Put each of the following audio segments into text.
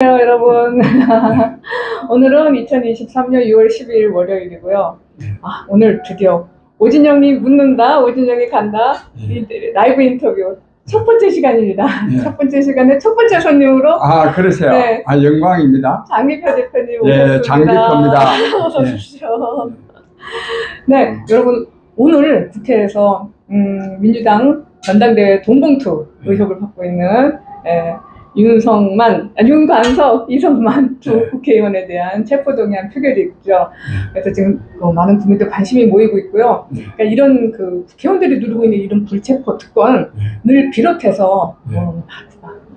안녕하세요, 여러분. 오늘은 2023년 6월 12일 월요일이고요. 아, 오늘 드디어 오진영이 묻는다, 오진영이 간다. 이 라이브 인터뷰 첫 번째 시간입니다. 네. 첫 번째 시간에 첫 번째 손님으로 아, 그러세요. 네. 아, 영광입니다. 장기표 대표님 예, 오셨습니다. 장기표입니다. 어서 네. 오십시오. 네, 여러분 오늘 국회에서 음, 민주당 전당대회 동봉투 의혹을 받고 있는 예, 윤성만, 아, 윤관석, 이성만 두 네. 국회의원에 대한 체포동의안 표결이 있죠. 그래서 지금 어, 많은 국민들 관심이 모이고 있고요. 네. 그러니까 이런 그 국회의원들이 누리고 있는 이런 불체포 특권을 비롯해서 네. 어,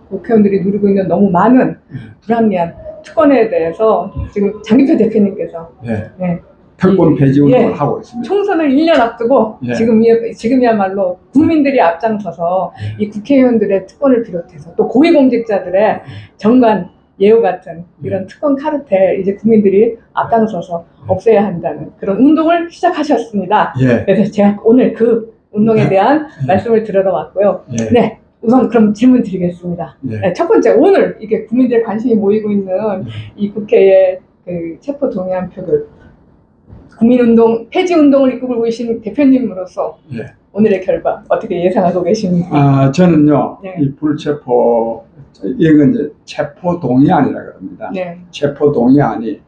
국회의원들이 누리고 있는 너무 많은 네. 불합리한 특권에 대해서 지금 장기표 대표님께서 예. 네. 특권 폐지 운동을 예. 하고 있습니다. 총선을 1년 앞두고 예. 지금, 지금이야말로 국민들이 앞장서서 예. 이 국회의원들의 특권을 비롯해서 또 고위공직자들의 정관, 예우 같은 이런 특권 카르텔 이제 국민들이 앞장서서 없애야 한다는 그런 운동을 시작하셨습니다. 예. 그래서 제가 오늘 그 운동에 네. 대한 예. 말씀을 들으러 왔고요. 예. 네, 우선 그럼 질문 드리겠습니다. 예. 네, 첫 번째 오늘 이게 국민들의 관심이 모이고 있는 이 국회의 그 체포 동의안 표결 국민운동 폐지 운동을 이끌고 계신 대표님으로서 예. 오늘의 결과 어떻게 예상하고 계십니까? 아, 저는요, 네. 이 불체포, 이건 이제 체포 동의안이라 그럽니다. 네, 체포 동의안이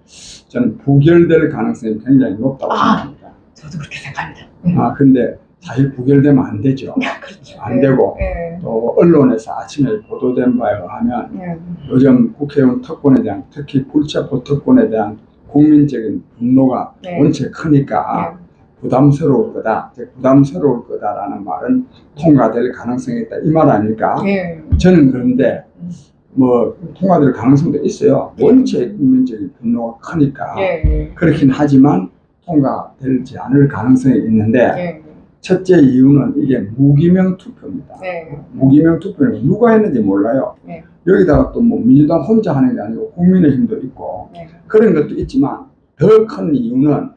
저는 부결될 가능성이 굉장히 높다고 아. 생각합니다. 저도 그렇게 생각합니다. 네. 아, 근데 사실 부결되면 안 되죠. 그렇죠. 안 되고. 네, 또 언론에서 아침에 보도된 바에 의하면 네, 요즘 국회의원 특권에 대한 특히 불체포 특권에 대한 국민적인 분노가 네. 원체 크니까 네. 부담스러울 거다, 즉 부담스러울 거다라는 말은 통과될 가능성이 있다 이 말 아닐까? 네. 저는 그런데 음. 뭐 통과될 가능성도 있어요. 원체 국민적인 분노가 크니까 네. 그렇긴 하지만 통과되지 않을 가능성이 있는데 네. 첫째 이유는 이게 무기명 투표입니다. 네. 무기명 투표는 누가 했는지 몰라요. 네. 여기다가 또 뭐 민주당 혼자 하는 게 아니고 국민의힘도 있고 네. 그런 것도 있지만 더 큰 이유는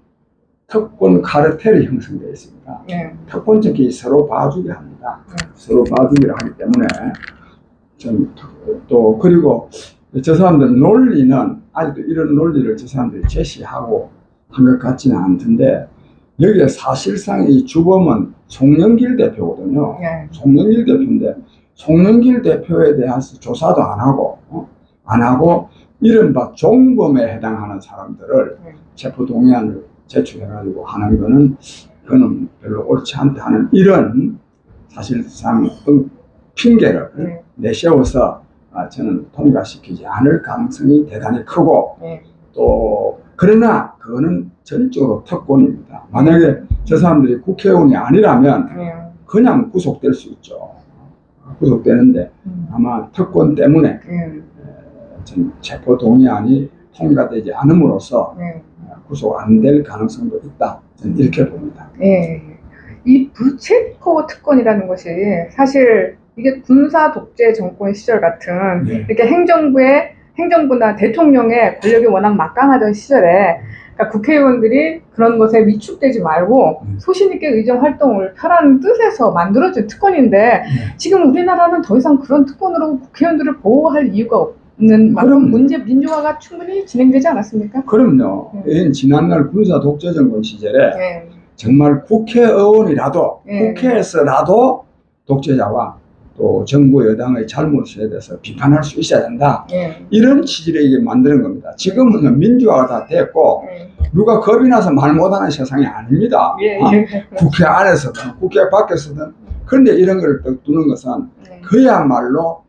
특권 카르텔이 형성되어 있습니다. 네. 특권적이 서로 봐주게 합니다. 네. 서로 봐주기를 하기 때문에 좀 또 그리고 저 사람들 논리는 아직도 이런 논리를 저 사람들이 제시하고 한 것 같지는 않던데 여기에 사실상 이 주범은 송영길 대표거든요. 네. 송영길 대표인데 송영길 대표에 대해서 조사도 안 하고 어? 안 하고 이른바 종범에 해당하는 사람들을 네. 체포 동의안을 제출해가지고 하는 거는 그는 별로 옳지 않다 하는 이런 사실상 어, 핑계를 네. 내세워서 아, 저는 통과시키지 않을 가능성이 대단히 크고 네. 또 그러나 그거는 전적으로 특권입니다. 만약에 저 사람들이 국회의원이 아니라면 네. 그냥 구속될 수 있죠. 구속되는데 음. 아마 특권 때문에 네. 전 체포 동의안이 통과되지 않음으로써 네. 구속 안 될 가능성도 있다. 이렇게 봅니다. 예. 이 불체포 특권이라는 것이 사실 이게 군사 독재 정권 시절 같은 네. 이렇게 행정부의 행정부나 대통령의 권력이 워낙 막강하던 시절에 그러니까 국회의원들이 그런 것에 위축되지 말고 음. 소신 있게 의정 활동을 펴라는 뜻에서 만들어진 특권인데 지금 우리나라는 더 이상 그런 특권으로 국회의원들을 보호할 이유가 없 는 그럼요. 문제 민주화가 충분히 진행되지 않았습니까? 그럼요. 네. 이 지난날 군사 독재 정권 시절에 네. 정말 국회의원이라도 네. 국회에서라도 독재자와 또 정부 여당의 잘못에 대해서 비판할 수 있어야 된다. 네. 이런 취지로 이게 만드는 겁니다. 지금은 민주화가 다 됐고 네. 누가 겁이 나서 말 못하는 세상이 아닙니다. 예, 아, 예. 국회 안에서든 국회 밖에서든 그런데 이런 걸딱 두는 것은 네. 그야말로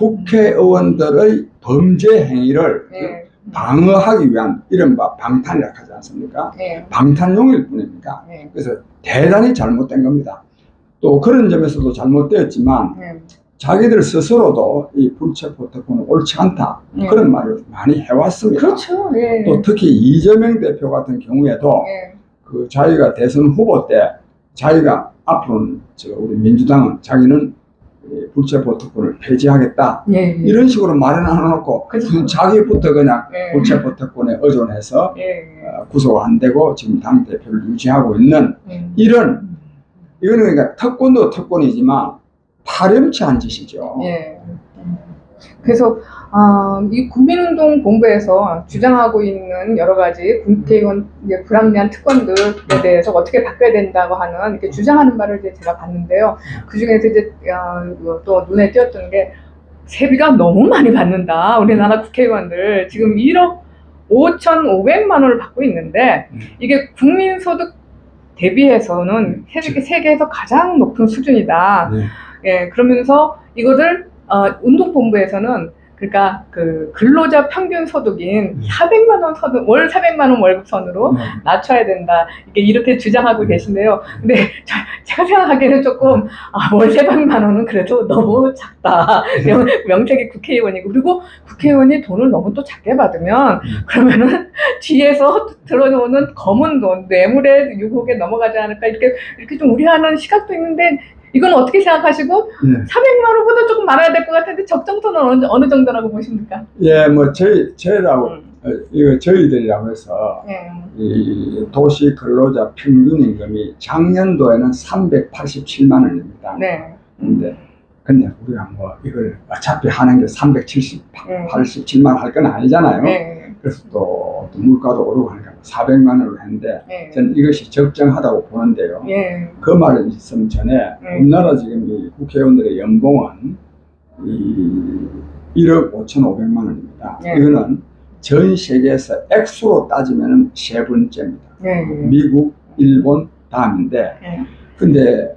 국회의원들의 범죄 행위를 네. 방어하기 위한 이른바 방탄이라 하지 않습니까? 네. 방탄용일 뿐입니다. 네. 그래서 대단히 잘못된 겁니다. 또 그런 점에서도 잘못되었지만 네. 자기들 스스로도 이 불체포 특권은 옳지 않다 네. 그런 말을 많이 해왔습니다. 그렇죠. 예. 또 특히 이재명 대표 같은 경우에도 예. 그 자기가 대선 후보 때 자기가 앞으로는 저 우리 민주당은 자기는 이 불체포 특권을 폐지하겠다 예. 예. 이런 식으로 말은 안 해놓고 그죠. 자기부터 그냥 예. 불체포 특권에 의존해서 예. 어, 구속 안 되고 지금 당 대표를 유지하고 있는 예. 이런 이거는 그러니까 특권도 특권이지만 파렴치한 짓이죠. 예. 그래서 아, 이 국민운동 본부에서 주장하고 있는 여러 가지 국회의원 불합리한 특권들에 대해서 어떻게 바꿔야 된다고 하는 이렇게 주장하는 바를 이제 제가 봤는데요. 그 중에서 이제 아, 이거 또 눈에 띄었던 게 세비가 너무 많이 받는다. 우리나라 국회의원들 지금 1억 5,500만 원을 받고 있는데 음. 이게 국민소득 대비해서는 세계, 세계에서 가장 높은 수준이다. 네. 예, 그러면서 이거를 어, 운동본부에서는 그러니까 그 근로자 평균 소득인 음. 400만 원 소득 월 400만 원 월급 선으로 네. 낮춰야 된다. 이게 이렇게 주장하고 음. 계신데요. 근데 저- 제가 생각하기에는 조금 아, 월 300만 원은 그래도 너무 작다. 명, 명색이 국회의원이고 그리고 국회의원이 돈을 너무 또 작게 받으면 음. 그러면은 뒤에서 들어오는 검은 돈 뇌물의 유혹에 넘어가지 않을까 이렇게 이렇게 좀 우려하는 시각도 있는데 이건 어떻게 생각하시고 예. 400만 원보다 조금 많아야 될 것 같은데 적정선은 어느, 어느 정도라고 보십니까? 예, 뭐 저희 저희라고 음. 어, 이거 저희들이라고 해서 예. 이 도시 근로자 평균 임금이 작년도에는 387만 원입니다. 네. 근데 근데 우리가 뭐 이걸 어차피 하는 게 370, 음. 87만 원할건 아니잖아요. 네. 그래서 또, 또 물가도 오르고 하니까 400만 원으로 했는데 네. 저는 이것이 적정하다고 보는데요. 예. 그 말을 있음 전에 네. 우리나라 지금 이 국회의원들의 연봉은 이 1억 5,500만 원입니다. 네. 이거는 전 세계에서 액수로 따지면 세 번째입니다. 예. 미국, 일본 다음인데 예. 근데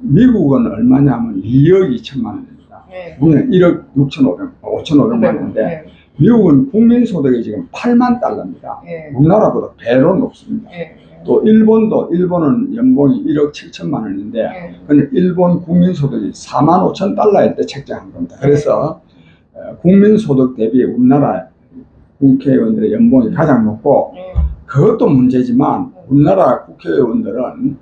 미국은 얼마냐면 2억 2천만 원입니다. 예. 우리는 1억 6,500, 5,500만 원인데 예. 미국은 국민 소득이 지금 8만 달러입니다. 예. 우리나라보다 배로 높습니다. 예. 또 일본도 일본은 연봉이 1억 7천만 원인데 예. 근데 일본 국민 소득이 4만 5천 달러일 때 책정한 겁니다. 그래서 어, 국민 소득 대비 우리나라 국회의원들의 연봉이 가장 높고 예. 그것도 문제지만 우리나라 국회의원들은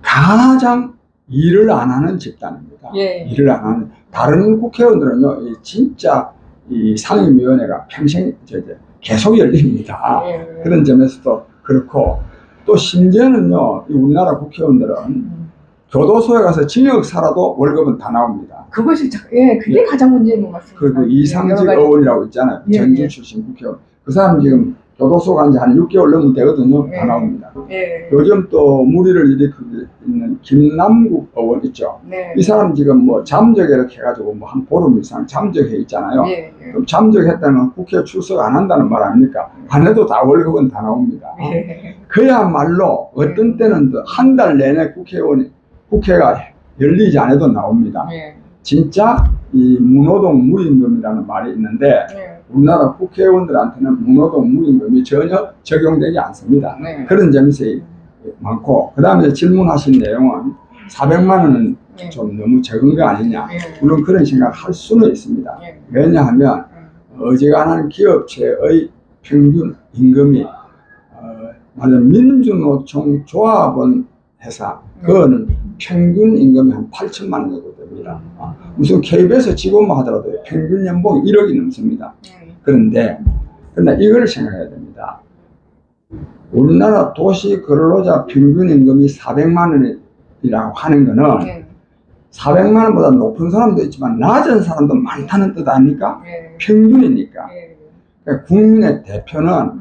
가장 일을 안 하는 집단입니다. 예. 일을 안 하는 다른 국회의원들은요 이 진짜 이 상임위원회가 평생 저, 저, 계속 열립니다. 예. 그런 점에서도 그렇고 또 심지어는요 이 우리나라 국회의원들은 음. 교도소에 가서 징역 살아도 월급은 다 나옵니다. 그것이 자- 예 그게 가장 문제인 것 같습니다. 그리고 예, 이상직 여러 가지- 의원이라고 있잖아요. 예, 전주 예. 출신 국회의원. 그 사람 지금 교도소 간지 한 6개월 넘으면 되거든요. 다 예. 나옵니다. 예. 요즘 또 무리를 일으키고 있는 김남국 의원 있죠. 네. 이 사람 지금 뭐 잠적 이렇게 해가지고 뭐 한 보름 이상 잠적해 있잖아요. 예. 예. 그럼 잠적했다는 국회 출석 안 한다는 말 아닙니까? 안 해도 다 월급은 다 나옵니다. 예. 그야말로 어떤 때는 한 달 내내 국회의원이 국회가 열리지 않아도 나옵니다. 예. 진짜 이 문호동 무임금이라는 말이 있는데 예. 우리나라 국회의원들한테는 문호동 무임금이 전혀 적용되지 않습니다. 네. 그런 점이 많고 그 다음에 질문하신 내용은 400만 원은 예. 좀 너무 적은 거 아니냐 예. 물론 그런 생각을 할 수는 있습니다. 예. 왜냐하면 음. 어지간한 기업체의 평균 임금이 어, 맞아 민주노총 조합원 회사 그거는 평균 임금이 한 8천만 원 정도 됩니다. 아, 무슨 KBS 직원만 하더라도 평균 연봉이 1억이 넘습니다. 예. 그런데 근데 이걸 생각해야 됩니다. 우리나라 도시 근로자 평균 임금이 400만 원이라고 하는 거는 예. 400만 원보다 높은 사람도 있지만 낮은 사람도 많다는 뜻 아닙니까? 예. 평균이니까. 예. 그러니까 국민의 대표는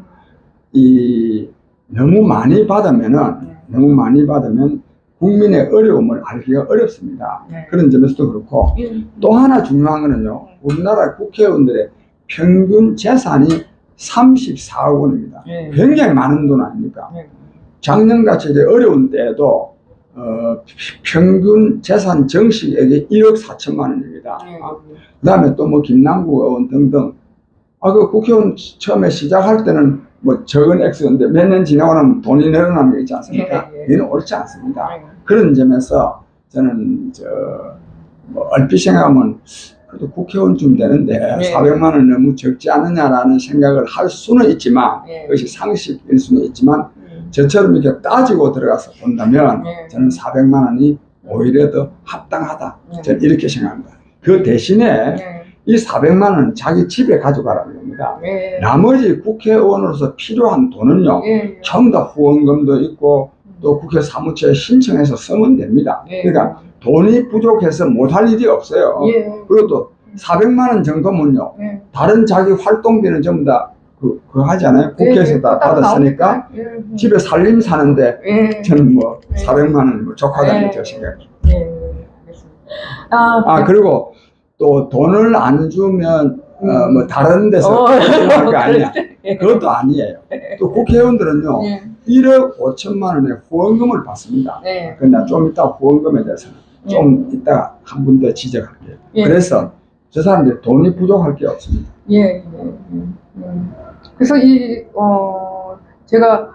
이 너무 많이 받으면은 너무 많이 받으면 국민의 어려움을 알기가 어렵습니다. 네. 그런 점에서도 그렇고 예. 또 하나 중요한 거는요. 우리나라 국회의원들의 평균 재산이 34억 원입니다. 예. 굉장히 많은 돈 아닙니까? 예. 작년같이 어려운 때에도 어, 평균 재산 정식액이 1억 4천만 원입니다. 예. 아, 그 다음에 또 뭐 김남국 의원 등등. 아, 그 국회의원 처음에 시작할 때는 뭐 적은 액수인데 몇 년 지나고 나면 돈이 늘어나는 게 있지 않습니까? 예, 예. 이는 옳지 않습니다. 예. 그런 점에서 저는 저, 뭐 얼핏 생각하면 그래도 국회의원쯤 되는데 예. 400만 원 너무 적지 않느냐라는 생각을 할 수는 있지만 예. 그것이 상식일 수는 있지만 음. 저처럼 이렇게 따지고 들어가서 본다면 예. 저는 400만 원이 오히려 더 합당하다. 예. 저는 이렇게 생각합니다. 그 대신에 예. 이 400만 원은 자기 집에 가져가라는 겁니다. 예. 나머지 국회의원으로서 필요한 돈은요. 예. 전부 다 후원금도 있고 또 국회 사무처에 신청해서 쓰면 됩니다. 예. 그러니까 돈이 부족해서 못할 일이 없어요. 예. 그리고 또 400만 원 정도면요. 예. 다른 자기 활동비는 전부 다 그, 그거 하잖아요. 국회에서 예, 다 받았으니까. 예. 집에 살림 사는데 예. 저는 뭐 네. 400만 원뭐 족하다는 네. 저 생각. 예. 알겠습니다. 아, 아 그리고 또 돈을 안 주면 어, 뭐 다른 데서 어, 활동할 거 아니야. 예. 그것도 아니에요. 또 국회의원들은요 예. 1억 5천만 원의 후원금을 받습니다. 예. 근데 좀 이따 후원금에 대해서는 좀 이따 한 분 더 지적할게요. 예. 그래서 저 사람들이 돈이 부족할 게 없습니다. 예, 예, 예, 예. 그래서 이, 어, 제가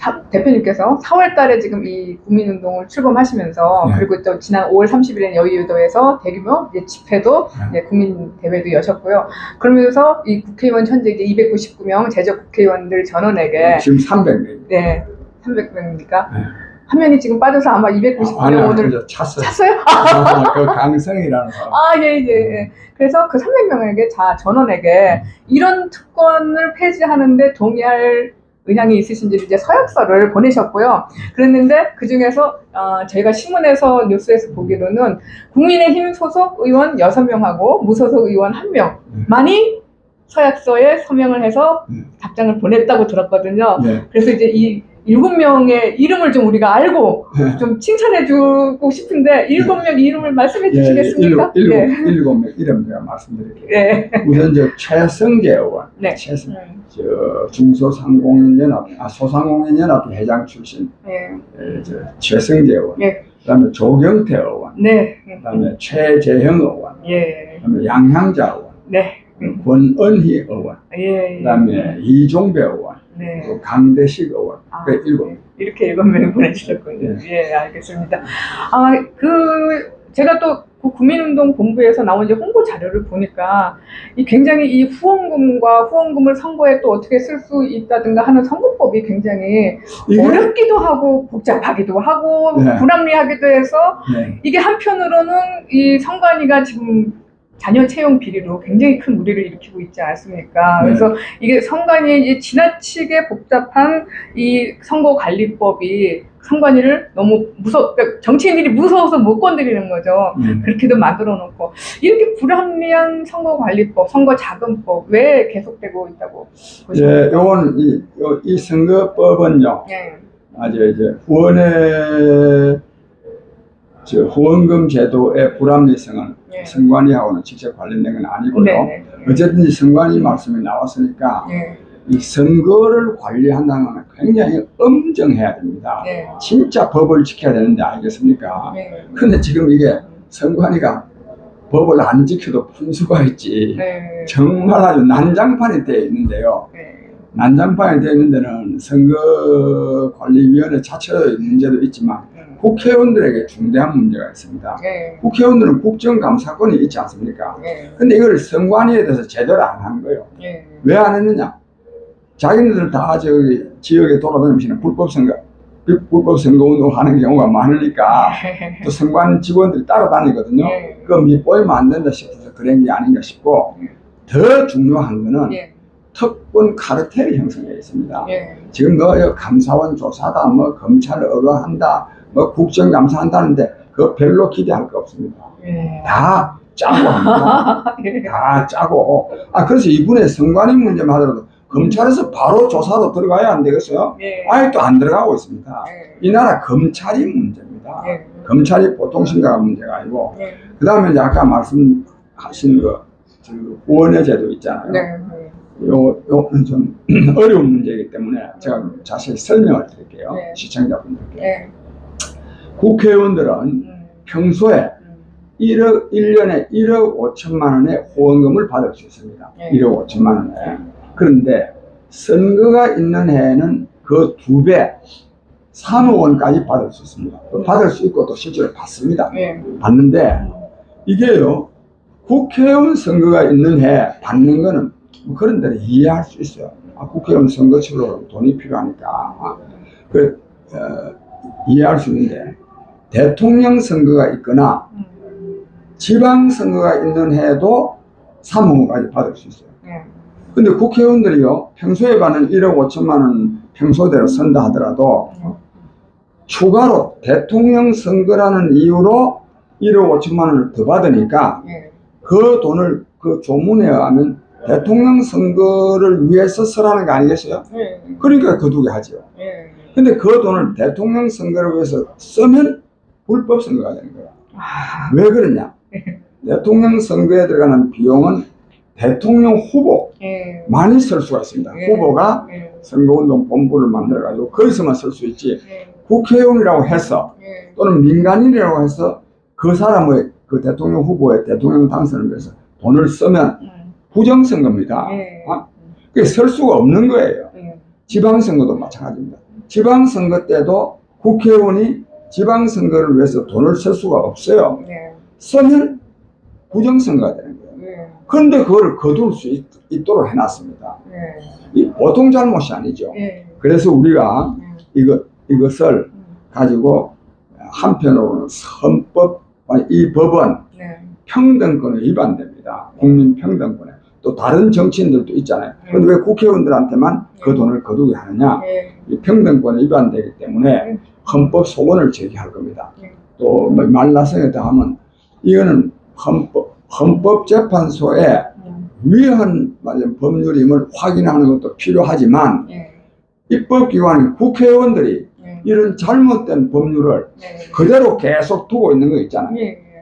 사- 대표님께서 4월 달에 지금 이 국민운동을 출범하시면서 네. 그리고 또 지난 5월 30일에 여의도에서 대규모 집회도 네. 이제 국민 대회도 여셨고요. 그러면서 이 국회의원 현재 이제 299명 제적 국회의원들 전원에게 지금 300명. 네, 300명입니까? 네. 한 명이 지금 빠져서 아마 299명 아니야, 오늘 이제 찼어요. 찼어요? 아, 그 강성이라는 사람. 아, 예, 예, 예. 그래서 그 300명에게, 자, 전원에게 이런 특권을 폐지하는데 동의할 의향이 있으신지 이제 서약서를 보내셨고요. 그랬는데 그 중에서, 어, 저희가 신문에서 뉴스에서 보기로는 국민의힘 소속 의원 6명하고 무소속 의원 1명만이 서약서에 서명을 해서 음. 답장을 보냈다고 들었거든요. 예. 그래서 이제 이 일곱 명의 이름을 좀 우리가 알고 예. 좀 칭찬해 주고 싶은데 일곱 명 이름을 말씀해 예, 주시겠습니까? 일곱, 예. 일곱, 일곱 명 이름 제가 말씀드릴게요. 예. 우선 저 최성재 의원, 네. 최성, 음, 저 중소상공인연합, 아 소상공인연합 회장 출신 예. 예, 저 최성재 의원, 예. 그다음에 조경태 의원, 네. 그다음에 최재형 의원, 예. 그다음에 양향자 의원, 네. 음, 권은희 의원, 예. 그다음에 이종배 의원, 네. 그리고 강대식 의원, 아, 그 일곱. 네. 이렇게 일곱 명 보내주셨군요. 예, 알겠습니다. 아, 그, 제가 또 그 국민운동 본부에서 나온 이제 홍보 자료를 보니까 이 굉장히 이 후원금과 후원금을 선거에 또 어떻게 쓸 수 있다든가 하는 선거법이 굉장히 이게 어렵기도 하고 복잡하기도 하고 네. 불합리하기도 해서 네, 이게 한편으로는 이 선관위가 지금 자녀 채용 비리로 굉장히 큰 무리를 일으키고 있지 않습니까? 네. 그래서 이게 선관위의 이제 지나치게 복잡한 이 선거 관리법이 선관위를 너무 무서, 그러니까 정치인들이 무서워서 못 건드리는 거죠. 음. 그렇게도 만들어 놓고 이렇게 불합리한 선거 관리법, 선거 자금법 왜 계속되고 있다고 예, 보십니까? 요건 이, 요, 이 선거법은요, 예, 아주 이제 후원의 저 후원금 제도의 불합리성은 예. 선관위하고는 직접 관련된 건 아니고요. 네, 네. 어쨌든 이 선관위 말씀이 나왔으니까 예, 이 선거를 관리한다는 건 굉장히 엄정해야 됩니다. 네. 진짜 법을 지켜야 되는데 알겠습니까? 예, 근데 지금 이게 선관위가 법을 안 지켜도 분수가 있지. 네. 정말 아주 난장판이 되어 있는데요. 네. 난장판이 되어 있는 데는 선거관리위원회 자체의 문제도 있지만 음. 국회의원들에게 중대한 문제가 있습니다. 예, 국회의원들은 국정감사권이 있지 않습니까? 예, 근데 이걸 선관위에 대해서 제대로 안 한 거예요. 예. 왜안 했느냐? 자기네들 다 저기 지역에 돌아다니면서 불법 선거, 불- 불법 선거 운동 하는 경우가 많으니까 또 선관 직원들이 따라다니거든요. 예. 그럼 밑보이면 안 된다 싶어서 그런 게 아닌가 싶고 더 중요한 거는 예, 특권 카르텔이 형성되어 있습니다. 예, 지금 뭐 감사원 조사다, 뭐 검찰을 의뢰한다, 뭐 국정감사 한다는데 그거 별로 기대할 거 없습니다. 예. 다 짜고 합니다. 예. 다 짜고. 아 그래서 이분의 선관위 문제만 하더라도 검찰에서 바로 조사로 들어가야 안 되겠어요? 예. 아직도 안 들어가고 있습니다. 예. 이 나라 검찰이 문제입니다. 예. 검찰이 보통 심각한 문제가 아니고 예. 그 다음에 이제 아까 말씀하신 그, 저 후원의 제도 있잖아요. 네. 요, 요는 좀 어려운 문제이기 때문에 제가 자세히 설명을 드릴게요. 네. 시청자분들께. 예. 국회의원들은 음. 평소에 음. 1억, 1년에 1억 5천만 원의 후원금을 받을 수 있습니다. 네. 1억 5천만 원에. 그런데 선거가 있는 해에는 그 두 배, 3억 원까지 받을 수 있습니다. 또 음. 받을 수 있고 또 실제로 받습니다. 예. 받는데 이게요, 국회의원 선거가 있는 해 받는 거는 뭐 그런 데는 이해할 수 있어요. 아, 국회의원 선거치로 돈이 필요하니까. 아, 그, 어, 이해할 수 있는데, 대통령 선거가 있거나 음. 지방 선거가 있는 해도 3억 원까지 받을 수 있어요. 예. 근데 국회의원들이요, 평소에 받는 1억 5천만 원 평소대로 선다 하더라도 추가로 대통령 선거라는 이유로 1억 5천만 원을 더 받으니까 예. 그 돈을 그 조문에 의하면 대통령 선거를 위해서 쓰라는 거 아니겠어요? 예. 그러니까 거두게 하죠. 예. 근데 그 돈을 대통령 선거를 위해서 쓰면 불법 선거가 되는 거야. 아, 왜 그러냐? 대통령 선거에 들어가는 비용은 대통령 후보 예. 많이 쓸 수가 있습니다. 예. 후보가 예. 선거운동 본부를 만들어가지고 거기서만 쓸 수 있지. 예. 국회의원이라고 해서 예. 또는 민간인이라고 해서 그 사람의 그 대통령 후보의 대통령 당선을 위해서 돈을 쓰면 음. 부정선거입니다. 예. 아, 그게 쓸 수가 없는 거예요. 예. 지방선거도 마찬가지입니다. 지방선거 때도 국회의원이 지방선거를 위해서 돈을 쓸 수가 없어요. 예. 쓰면 부정선거가 되는 거예요. 예. 그런데 그걸 거둘 수 있, 도록 해놨습니다. 예. 이 보통 잘못이 아니죠. 예. 그래서 우리가 예. 이것, 이것을 음. 가지고 한편으로는 아니, 이 법은 네. 평등권에 위반됩니다. 국민 평등권에. 또 다른 정치인들도 있잖아요. 그런데 왜 국회의원들한테만 그 돈을 거두게 하느냐? 예. 이 평등권에 위반되기 때문에 헌법 소원을 제기할 겁니다. 네. 또뭐 말라성에 더하면 이거는 헌법, 헌법재판소에 음. 위헌 법률임을 확인하는 것도 필요하지만 예. 입법기관인 국회의원들이 예. 이런 잘못된 법률을 네. 그대로 계속 두고 있는 거 있잖아요.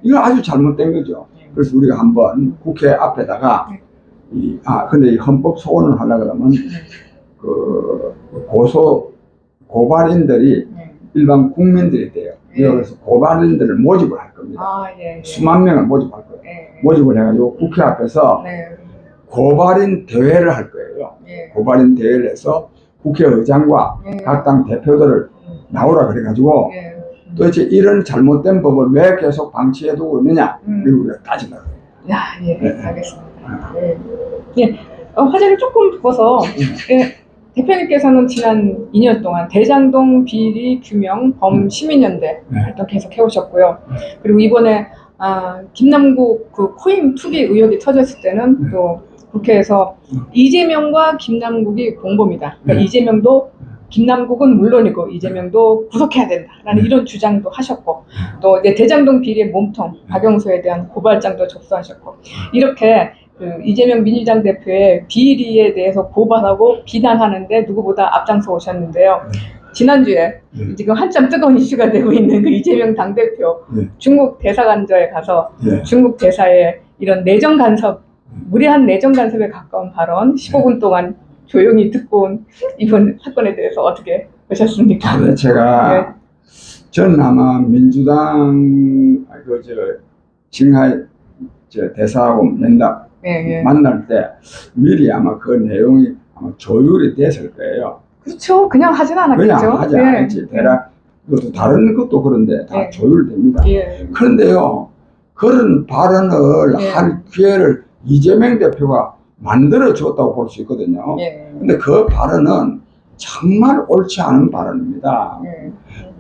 이건 아주 잘못된 거죠. 예. 그래서 우리가 한번 국회 앞에다가 네. 이, 아 근데 이 헌법 소원을 하려 그러면 그 고소 고발인들이 예. 일반 국민들이 돼요. 네. 그래서 고발인들을 모집을 할 겁니다. 아, 예. 예. 수만 명을 모집할 거예요. 예. 모집을 해가지고 국회 앞에서 네. 고발인 대회를 할 거예요. 예. 고발인 대회를 해서 국회의장과 예. 각당 대표들을 음. 나오라 그래가지고 예. 도대체 이런 잘못된 법을 왜 계속 방치해두고 있느냐 음. 이걸 우리가 거예요. 야, 예, 네. 알겠습니다. 예, 예 어, 화제를 조금 바꿔서 예, 대표님께서는 지난 2년 동안 대장동 비리 규명 범 시민연대 네. 활동 계속 해오셨고요. 그리고 이번에 아, 김남국 그 코임 투기 의혹이 터졌을 때는 네. 또 국회에서 음. 이재명과 김남국이 공범이다. 그러니까 네. 이재명도 김남국은 물론이고 이재명도 구속해야 된다라는 네. 이런 주장도 하셨고 또 이제 대장동 비리의 몸통 박영수에 대한 고발장도 접수하셨고 이렇게 그 이재명 민주당 대표의 비리에 대해서 고발하고 비난하는데 누구보다 앞장서 오셨는데요. 지난주에 네. 지금 한참 뜨거운 이슈가 되고 있는 그 이재명 당대표 네. 중국 대사관저에 가서 예. 중국 대사의 이런 내정 간섭, 무리한 내정 간섭에 가까운 발언 15분 동안 조용히 듣고 온 이번 사건에 대해서 어떻게 보셨습니까? 근데 제가 전 아마 민주당 그저 징하이 저 대사하고 연답 예, 예. 만날 때 미리 아마 그 내용이 아마 조율이 됐을 거예요. 그렇죠. 그냥 하진 않았겠죠. 그냥 하지 예. 않았지. 대략 그것도 다른 것도 그런데 다 예. 조율됩니다. 예. 그런데요, 그런 발언을 예. 할 기회를 이재명 대표가 만들어 줬다고 볼 수 있거든요. 예. 근데 그 발언은 정말 옳지 않은 발언입니다. 예.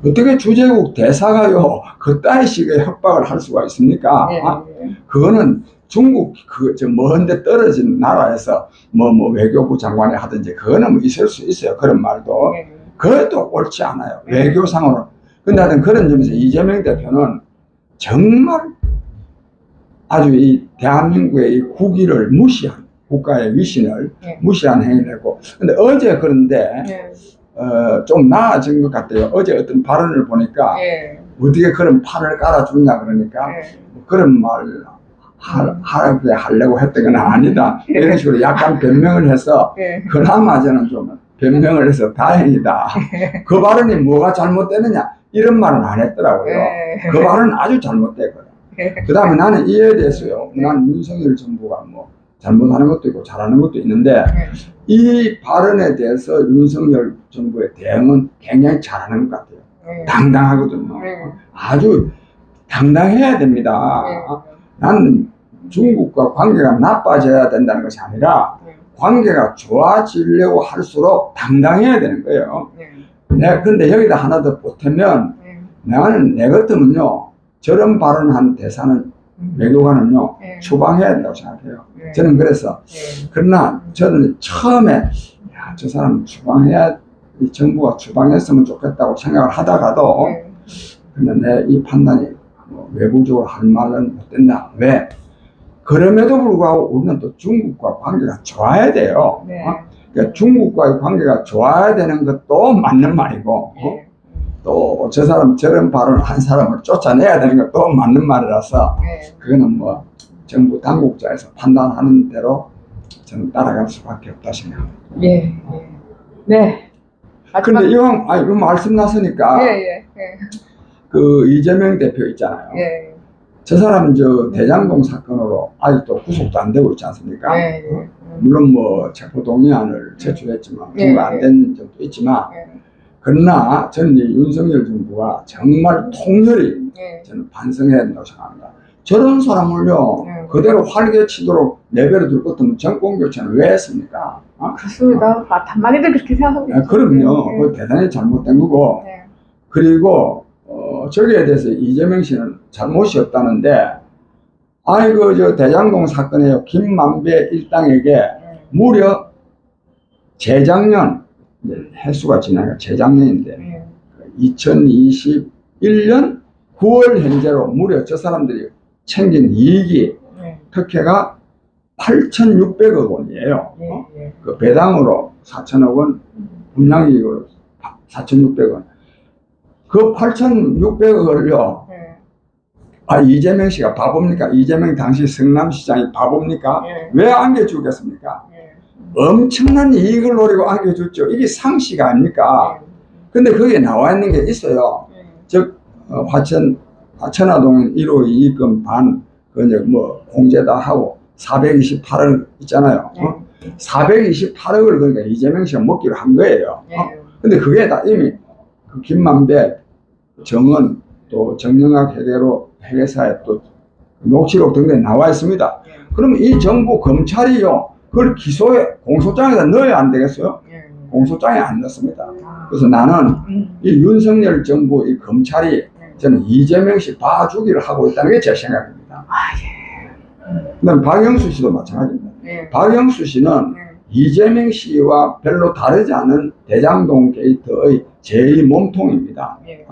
어떻게 주재국 대사가요, 그따위 식의 협박을 할 수가 있습니까? 예. 아, 그거는 중국 그저 먼데 떨어진 나라에서 뭐뭐 외교부 장관이 하든지 그거는 뭐 있을 수 있어요. 그런 말도. 예. 그것도 옳지 않아요. 외교상으로. 근데 하여튼 그런 점에서 이재명 대표는 정말 아주 이 대한민국의 이 국위를 무시한 국가의 위신을 예. 무시한 행위를 했고. 근데 어제 그런데 예. 어, 좀 나아진 것 같아요. 어제 어떤 발언을 보니까 예. 어떻게 그런 판을 깔아주냐 그러니까 예. 뭐 그런 말 하, 하게 하려고 했던 건 아니다. 이런 식으로 약간 변명을 해서 예. 그나마 저는 좀 변명을 해서 다행이다. 그 발언이 뭐가 잘못되느냐 이런 말은 안 했더라고요. 예. 그 발언은 아주 잘못됐거든. 예. 그 다음에 나는 이에 대해서요. 난 윤석열 정부가 뭐 잘못하는 것도 있고 잘하는 것도 있는데 예. 이 발언에 대해서 윤석열 정부의 대응은 굉장히 잘하는 것 같아요. 예. 당당하거든요. 예. 아주 당당해야 됩니다. 난 중국과 관계가 나빠져야 된다는 것이 아니라 예. 관계가 좋아지려고 할수록 당당해야 되는 거예요. 예. 내가 근데 여기다 하나 더 보태면 예. 나는 내 같으면요 저런 발언한 대사는 음. 외교관은요 예. 추방해야 된다고 생각해요. 예. 저는 그래서 예. 그러나 저는 처음에 야, 저 사람 추방해야 이 정부가 추방했으면 좋겠다고 생각을 하다가도 예. 근데 내 이 판단이 뭐 외부적으로 할 말은 못 된다. 왜? 그럼에도 불구하고 우리는 또 중국과 관계가 좋아야 돼요. 네. 어? 그러니까 중국과의 관계가 좋아야 되는 것도 맞는 말이고, 어? 네. 또저 사람 저런 발언을 한 사람을 쫓아내야 되는 것도 맞는 말이라서 네. 그거는 뭐 정부 당국자에서 판단하는 대로 저는 따라갈 수밖에 없다 생각합니다. 예. 예. 네. 마지막. 근데 이왕 아 이거 말씀 나서니까 예, 예, 예. 그 이재명 대표 있잖아요. 예. 저 사람 저 대장동 사건으로 아직도 구속도 안 되고 있지 않습니까? 예, 예. 물론 뭐 체포동의안을 제출했지만 예, 통과 안된 적도 있지만 예. 그러나 저는 이 윤석열 정부가 정말 통렬히 예. 저는 반성해야 된다고 생각합니다. 저런 사람을요 네. 그대로 활개치도록 내버려 둘 것도 정권 교체는 왜 했습니까? 어? 그렇습니다. 아, 다 많이들 그렇게 생각하고 아, 있죠. 그럼요. 예. 그거 대단히 잘못된 거고 네. 그리고 어, 저기에 대해서 이재명 씨는 잘못이 없다는데 아이고 저 대장동 사건에요 김만배 일당에게 네. 무려 재작년 해수가 지나가 재작년인데 네. 2021년 9월 현재로 무려 저 사람들이 챙긴 이익이 네. 특혜가 8,600억 원이에요. 예, 어? 예. 그 배당으로 4천억 원, 분양이익으로 4,600원. 그 8,600억을요, 네. 아, 이재명 씨가 바보입니까? 이재명 당시 성남시장이 바보입니까? 예. 왜 안겨주겠습니까? 예. 엄청난 이익을 노리고 안겨줬죠. 이게 상시가 아닙니까? 근데 거기에 나와 있는 게 있어요. 예. 즉, 어, 화천, 천화동 1호 이익금 반, 그 이제 뭐, 공제다 하고 428억 있잖아요. 어? 428억을 그러니까 이재명 씨가 먹기로 한 거예요. 예. 어? 근데 그게 다 이미 그 김만배, 정은, 또 정영학 회계로 회계사에 또 녹취록 등등에 나와 있습니다. 예. 그럼 이 정부 검찰이요, 그걸 기소에, 공소장에다 넣어야 안 되겠어요? 예. 공소장에 안 넣습니다. 아. 그래서 나는 음. 이 윤석열 정부, 이 검찰이 네. 저는 이재명 씨 봐주기를 하고 있다는 게 제 생각입니다. 아, 예. 그다음 박영수 씨도 마찬가지입니다. 예. 박영수 씨는 예. 이재명 씨와 별로 다르지 않은 대장동 게이트의 제2 몸통입니다. 예.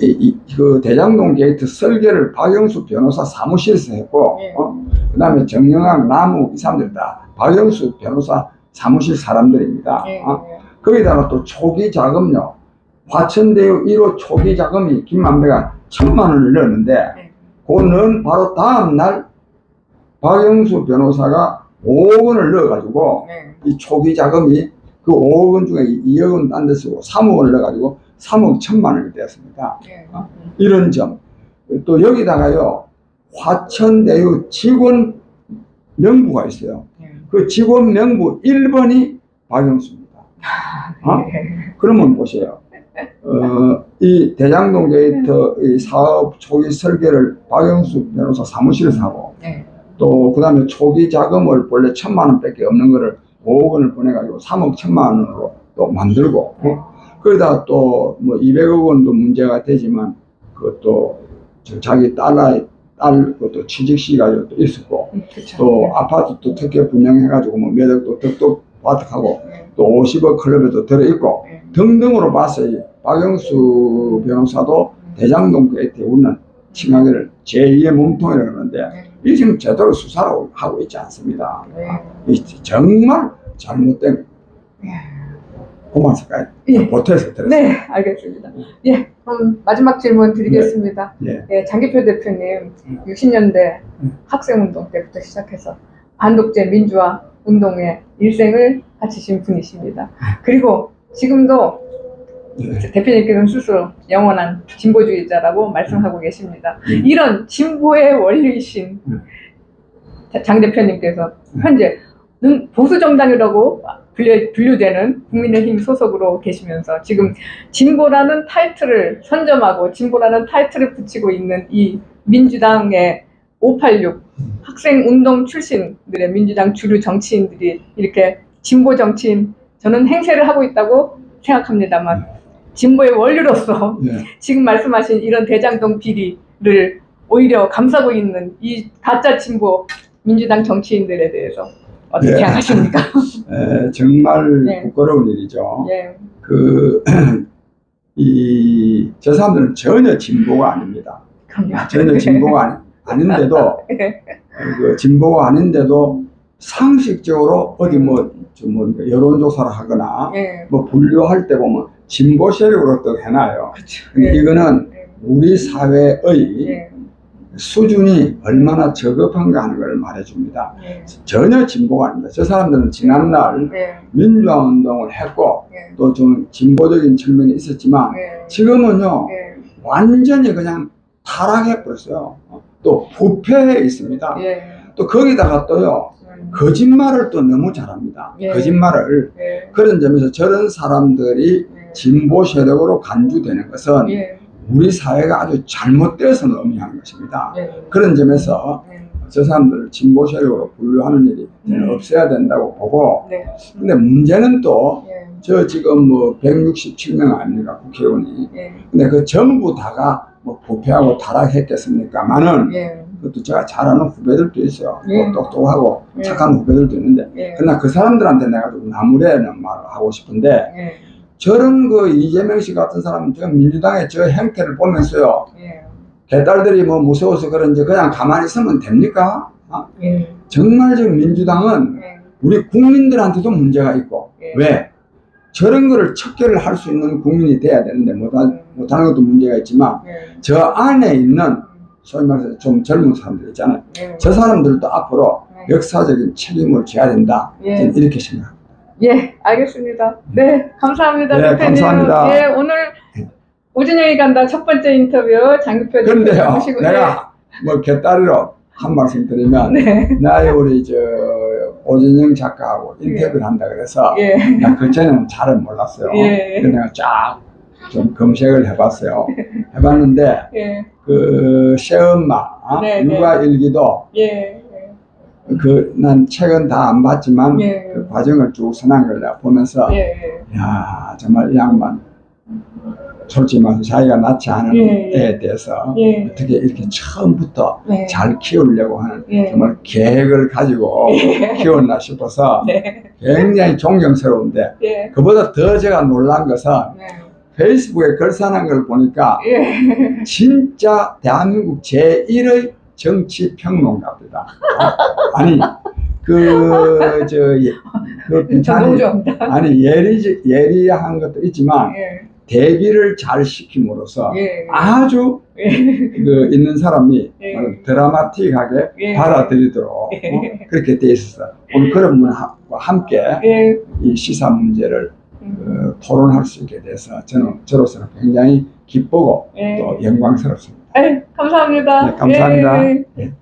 이, 이- 그 대장동 게이트 설계를 박영수 변호사 사무실에서 했고, 예. 어? 그 다음에 정영학, 나무, 이 사람들 다 박영수 변호사 사무실 사람들입니다. 예. 어? 거기다가 또 초기 자금요. 화천대유 1호 초기 자금이 김만배가 천만 원을 넣었는데, 예. 그거는 바로 다음날 박영수 변호사가 5억 원을 넣어가지고, 예. 이 초기 자금이 그 5억 원 중에 2억 원 딴데 쓰고 3억 원을 넣어가지고 3억 천만 원이 되었습니다. 예. 이런 점. 또 여기다가요, 화천대유 직원 명부가 있어요. 예. 그 직원 명부 1번이 박영수입니다. 어? 예. 그러면 보세요. 어, 이 대장동 게이트 이 사업 초기 설계를 박영수 변호사 사무실에서 하고 예. 또 그 다음에 초기 자금을 원래 천만 원밖에 없는 거를 5억 원을 보내가지고 3억 천만 원으로 또 만들고 어? 거기다 또 뭐 200억 원도 문제가 되지만 그것도 저 자기 딸아이 딸 그것도 취직 시가지고 또 있었고 음, 그쵸. 또 아파트도 특혜 분양해가지고 뭐 몇 억도 덕덕 바득하고 예. 또 50억 클럽에도 들어있고 예. 등등으로 봐서 이 박영수 변호사도 대장동 게이트에 우리는 칭하기를 제2의 몸통이라고 그러는데 예. 이 지금 제대로 수사를 하고 있지 않습니다. 정말 잘못된 예. 고만사까지 예. 보태서 들었어요. 네, 알겠습니다. 예, 그럼 마지막 질문 드리겠습니다. 예. 예, 장기표 대표님, 60년대 음. 학생운동 때부터 시작해서 반독재 민주화 운동에 일생을 바치신 분이십니다. 그리고 지금도 예. 대표님께서는 스스로 영원한 진보주의자라고 말씀하고 계십니다. 음. 이런 진보의 원리이신 음. 장 대표님께서 현재 는 보수 정당이라고 분류, 분류 되는 국민의힘 소속으로 계시면서 지금 진보라는 타이틀을 선점하고 진보라는 타이틀을 붙이고 있는 이 민주당의 586 학생 운동 출신들의 민주당 주류 정치인들이 이렇게 진보 정치인 저는 행세를 하고 있다고 생각합니다만 진보의 원류로서 예. 지금 말씀하신 이런 대장동 비리를 오히려 감싸고 있는 이 가짜 진보 민주당 정치인들에 대해서 어떻게 예. 생각하십니까? 에, 정말 네. 부끄러운 일이죠. 예, 그, 이, 저 사람들은 전혀 진보가 아닙니다. 그럼요. 전혀 진보가 아니, 아닌데도, 예, 그 진보가 아닌데도 상식적으로 어디 뭐, 좀뭐 여론조사를 하거나 예. 뭐 분류할 때 보면 진보 세력으로 또 해놔요. 그렇죠. 근데 이거는 예. 우리 사회의 예. 수준이 얼마나 저급한가 하는 걸 말해줍니다. 예. 전혀 진보가 아닙니다. 저 사람들은 지난날 예. 민주화 운동을 했고 예. 또좀 진보적인 측면이 있었지만 예. 지금은요 예. 완전히 그냥 타락해 버렸어요. 또 부패해 있습니다. 예. 또 거기다가 또요 음. 거짓말을 또 너무 잘합니다. 예. 거짓말을 예. 그런 점에서 저런 사람들이 예. 진보 세력으로 간주되는 것은 예. 우리 사회가 아주 잘못되어서 의미하는 것입니다. 예. 그런 점에서 예. 저 사람들을 진보 세력으로 분류하는 일이 음. 없어야 된다고 보고 네. 근데 문제는 또저 예. 지금 뭐 167명 아닙니까 국회의원이 예. 근데 그 전부 다가 뭐 부패하고 타락했겠습니까만은 예. 그것도 제가 잘 아는 후배들도 있어요 예. 뭐 똑똑하고 예. 착한 후배들도 있는데 예. 그러나 그 사람들한테 내가 좀 나무래는 말을 하고 싶은데 예. 저런 그 이재명 씨 같은 사람은 지금 민주당의 저 행태를 보면서요 예. 개딸들이 뭐 무서워서 그런지 그냥 가만히 있으면 됩니까? 아, 예. 정말 지금 민주당은 예. 우리 국민들한테도 문제가 있고 예. 왜? 저런 거를 척결을 할 수 있는 국민이 돼야 되는데 못하, 못하는 것도 문제가 있지만 예. 저 안에 있는 소위 말해서 좀 젊은 사람들 있잖아요. 예. 저 사람들도 앞으로 네. 역사적인 책임을 져야 된다. 예. 이렇게 생각합니다. 예, 알겠습니다. 네, 감사합니다. 네, 대표님. 감사합니다. 예, 오늘 오진영이 간다 첫 번째 인터뷰 장규표 그런데요, 대표 모시고 내가 뭐 개딸이로 한 말씀 드리면 네, 나의 우리 저 오진영 작가하고 인터뷰를 한다 그래서 예, 나 그전에는 잘은 몰랐어요. 예. 그래서 내가 쫙 좀 검색을 해봤어요. 해봤는데 예, 그 새엄마 어? 네, 네. 육아 일기도 예, 그 난 책은 다 안 봤지만 예. 그 과정을 쭉 선한 걸 내가 보면서 예, 예, 야 정말 이 양반 솔직히 말해서 자기가 낳지 않은 예, 예. 애에 대해서 예. 어떻게 이렇게 처음부터 네. 잘 키우려고 하는 예. 정말 계획을 가지고 예. 키웠나 싶어서 네, 굉장히 존경스러운데 예, 그보다 더 제가 놀란 것은 네, 페이스북에 글 쓰는 걸 보니까 예, 진짜 대한민국 제1의 정치 평론가입니다. 아니 그저그 그저 너무 좋아합니다. 아니 예리 예리한 것도 있지만 예, 대비를 잘 시킴으로써 예, 아주 예, 그 있는 사람이 예. 드라마틱하게 예. 받아들이도록 어, 예. 그렇게 돼 있어서 오늘 그런 분과 함께 예, 이 시사 문제를 음, 어, 토론할 수 있게 돼서 저는 저로서는 굉장히 기쁘고 예. 또 영광스럽습니다. 예, 감사합니다. 네, 감사합니다. 예. 예.